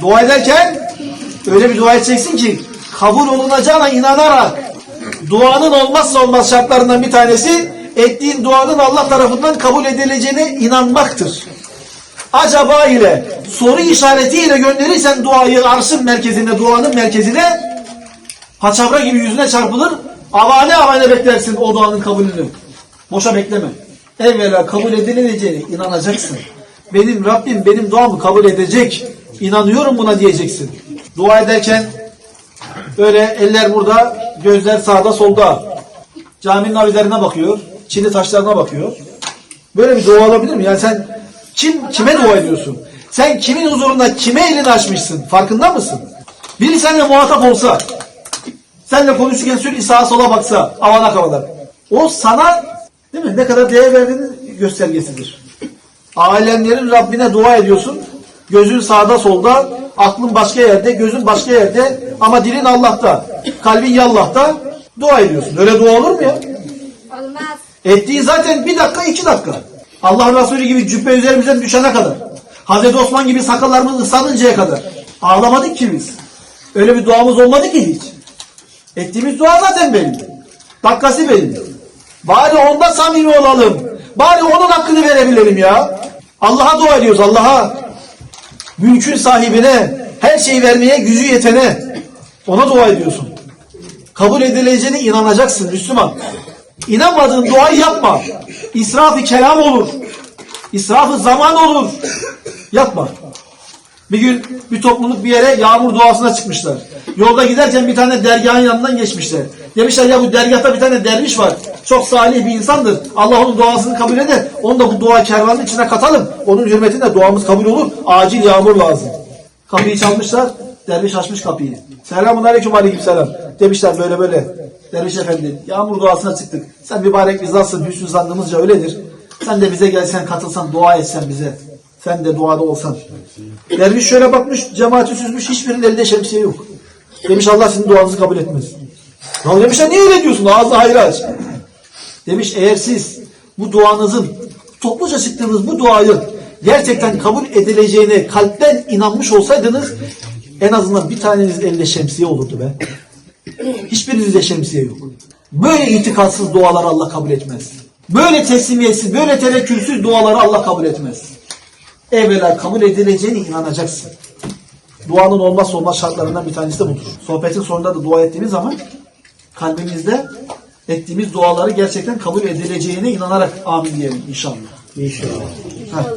Dua ederken öyle bir dua edeceksin ki kabul olunacağına inanarak duanın olmazsa olmaz şartlarından bir tanesi ettiğin duanın Allah tarafından kabul edileceğine inanmaktır. Acaba ile soru işaretiyle gönderirsen duayı arşın merkezine, duanın merkezine paçavra gibi yüzüne çarpılır. Avane avane beklersin o duanın kabulünü. Boşa bekleme. Evvela kabul edileceğine inanacaksın. Benim Rabbim benim duamı kabul edecek. İnanıyorum buna diyeceksin. Dua ederken böyle eller burada, gözler sağda solda. Caminin avilerine bakıyor, çini taşlarına bakıyor. Böyle bir dua olabilir mi? Yani sen kim kime dua ediyorsun? Sen kimin huzurunda kime elini açmışsın? Farkında mısın? Biri seninle muhatap olsa, seninle konuşurken sürekli sağa sola baksa, avana kavalar. O sana değil mi? Ne kadar değer verdiğinin göstergesidir. Alemlerin Rabbine dua ediyorsun. Gözün sağda solda, aklın başka yerde, gözün başka yerde ama dilin Allah'ta, kalbin yallah'ta dua ediyorsun. Öyle dua olur mu ya? Olmaz. Ettiği zaten bir dakika iki dakika. Allah Resulü gibi cübbe üzerimizden düşene kadar. Hazreti Osman gibi sakallarımız ıslanıncaya kadar. Ağlamadık ki biz. Öyle bir duamız olmadı ki hiç. Ettiğimiz dua zaten belli. Dakikası belli. Bari onda samimi olalım. Bari onun hakkını verebilelim ya. Allah'a dua ediyoruz Allah'a. Mülkün sahibine, her şeyi vermeye gücü yetene. Ona dua ediyorsun. Kabul edileceğine inanacaksın Müslüman. İnanmadığın duayı yapma. İsraf-ı kelam olur. İsraf-ı zaman olur. Yapma. Bir gün bir topluluk bir yere yağmur duasına çıkmışlar. Yolda giderken bir tane dergahın yanından geçmişler. Demişler ya bu dergahta bir tane derviş var. Çok salih bir insandır. Allah onun duasını kabul eder. Onu da bu dua kervanının içine katalım. Onun hürmetine duamız kabul olur. Acil yağmur lazım. Kapıyı çalmışlar. Derviş açmış kapıyı. Selamun aleyküm aleyküm selam. Demişler böyle böyle. Derviş efendi yağmur duasına çıktık. Sen mübarek bizatsın. Hüsnü zannımızca öyledir. Sen de bize gelsen katılsan dua etsen bize. Sen de duada olsan. Derviş şöyle bakmış cemaati süzmüş hiçbirinin elinde şemsiye yok. Demiş Allah sizin duanızı kabul etmez. Ya demişler niye öyle diyorsun? Ağzı hayır aç. Demiş eğer siz bu duanızın topluca çıktığınız bu duayı gerçekten kabul edileceğine kalpten inanmış olsaydınız en azından bir taneniz elde şemsiye olurdu be. Hiçbirinizde şemsiye yok. Böyle itikatsız duaları Allah kabul etmez. Böyle teslimiyetsiz, böyle tevekkülsüz duaları Allah kabul etmez. Evvela kabul edileceğine inanacaksın. Duanın olmazsa olmaz şartlarından bir tanesi de budur. Sohbetin sonunda da dua ettiğimiz zaman kalbimizde ettiğimiz duaları gerçekten kabul edileceğine inanarak amin diyelim inşallah. İnşallah.